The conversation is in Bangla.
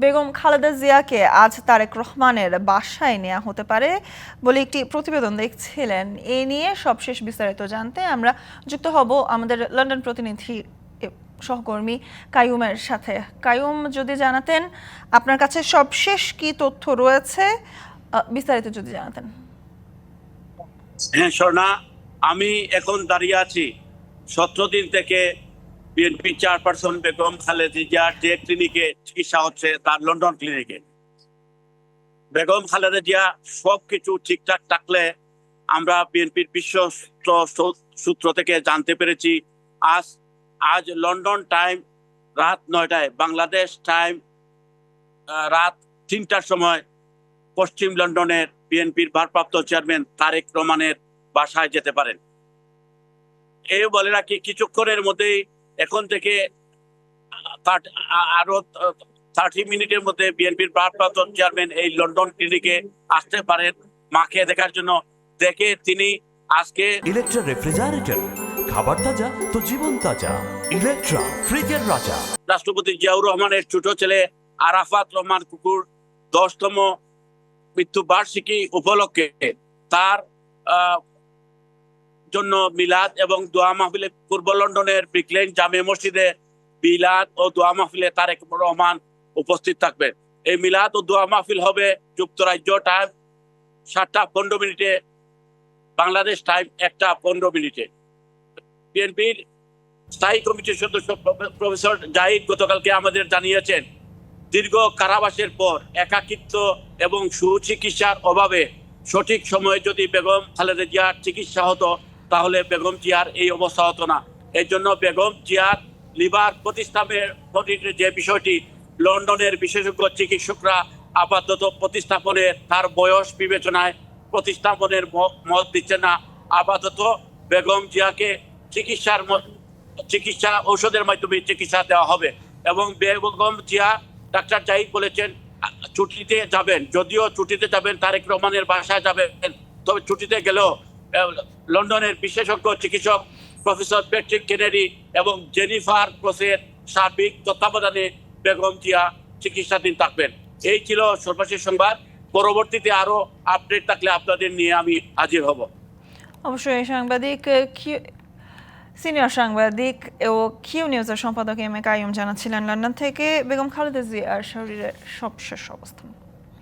বেগম খালেদা জিয়াকে আজ তারেক রহমানের বাসায় নেওয়া হতে পারে বলে একটি প্রতিবেদন দেখছিলেন। এ নিয়ে সবশেষ বিস্তারিত জানতে আমরা যুক্ত হব আমাদের লন্ডন প্রতিনিধি সহকর্মী কায়ুমের সাথে। কায়ুম যদি জানাতেন আপনার কাছে সবশেষ কি তথ্য রয়েছে বিস্তারিত যদি জানাতেন। হ্যাঁ স্বর্ণা আমি এখন দাঁড়িয়ে আছি সতেরো দিন থেকে বিএনপি চেয়ারপারসন বেগম খালেদা যে ক্লিনিকে চিকিৎসা হচ্ছে, তার লন্ডন ক্লিনিকে বেগম খালেদা জিয়া সব কিছু ঠিকঠাক থাকলে আমরা বিএনপির বিশ্বস্ত সূত্র থেকে জানতে পেরেছি, আজ আজ লন্ডন টাইম রাত নয়টায়, বাংলাদেশ টাইম রাত তিনটার সময় পশ্চিম লন্ডনের বিএনপির ভারপ্রাপ্ত চেয়ারম্যান তারেক রহমানের বাসায় যেতে পারেন। এ বলে রাখি, কিছুক্ষণের মধ্যেই এখন থেকে আরও থার্টি মিনিটের মধ্যে বিএনপির ভারপ্রাপ্ত চেয়ারম্যান এই লন্ডন ক্লিনিকে আসতে পারেন মাকে দেখার জন্য। দেখে তিনি আজকে ইলেকট্রা রেফ্রিজারেটর খাবার তাজা তো জীবন তাজা। ইলেকট্রা ফ্রিজের রাজা। রাষ্ট্রপতি জিয়াউর রহমানের ছোট ছেলে আরাফাত রহমান কুকুর দশতম মৃত্যু বার্ষিকী উপলক্ষে তার জন্য মিলাদ এবং দোয়া মাহফিলে পূর্ব লন্ডনের ব্রিকলেন জামে মসজিদে মিলাদ ও দোয়া মাহফিলে তারেক রহমান উপস্থিত থাকবেন এই মিলাদ ও দোয়া মাহফিল হবে যুক্তরাজ্য টাইম সাতটা পনেরো মিনিটে, বাংলাদেশ টাইম একটা পনেরো মিনিটে। বিএনপির স্থায়ী কমিটির সদস্য প্রফেসর জাহিদ গতকালকে আমাদের জানিয়েছেন, দীর্ঘ কারাবাসের পর একাকিত্ব এবং সুচিকিৎসার অভাবে সঠিক সময়ে যদি বেগম খালেদা জিয়ার চিকিৎসা হতো তাহলে বেগম জিয়ার এই অবস্থা হতো না। এই জন্য বেগম জিয়ার লিভার প্রতিষ্ঠানের প্রতি- যে বিষয়টি লন্ডনের বিশেষজ্ঞ চিকিৎসকরা আপাতত প্রতিস্থাপনের তার বয়স বিবেচনায় প্রতিস্থাপনের মত দিচ্ছে না। আপাতত বেগম জিয়াকে চিকিৎসার চিকিৎসা ঔষধের মাধ্যমে চিকিৎসা দেওয়া হবে এবং বেগম জিয়া ডাক্তার জাহিদ বলেছেন ছুটিতে যাবেন। যদিও ছুটিতে যাবেন, তারেক রহমানের বাসায় যাবেন, তবে ছুটিতে গেলেও লন্ডনের বিশেষজ্ঞ চিকিৎসক প্রফেসর প্যাট্রিক কেনেডি এবং জেনিফার ক্রসের সার্বিক তত্ত্বাবধানে বেগম জিয়া চিকিৎসাধীন থাকবেন। এই ছিল সর্বশেষ সংবাদ। পরবর্তীতে আরও আপডেট থাকলে আপনাদের নিয়ে আমি হাজির হব। অবশ্যই সাংবাদিক সিনিয়র সাংবাদিক ও কিউ নিউজের সম্পাদক এম এ কাইম জানাচ্ছিলেন লন্ডন থেকে। বেগম খালেদা জিয়ার শরীরের সবশেষ অবস্থান।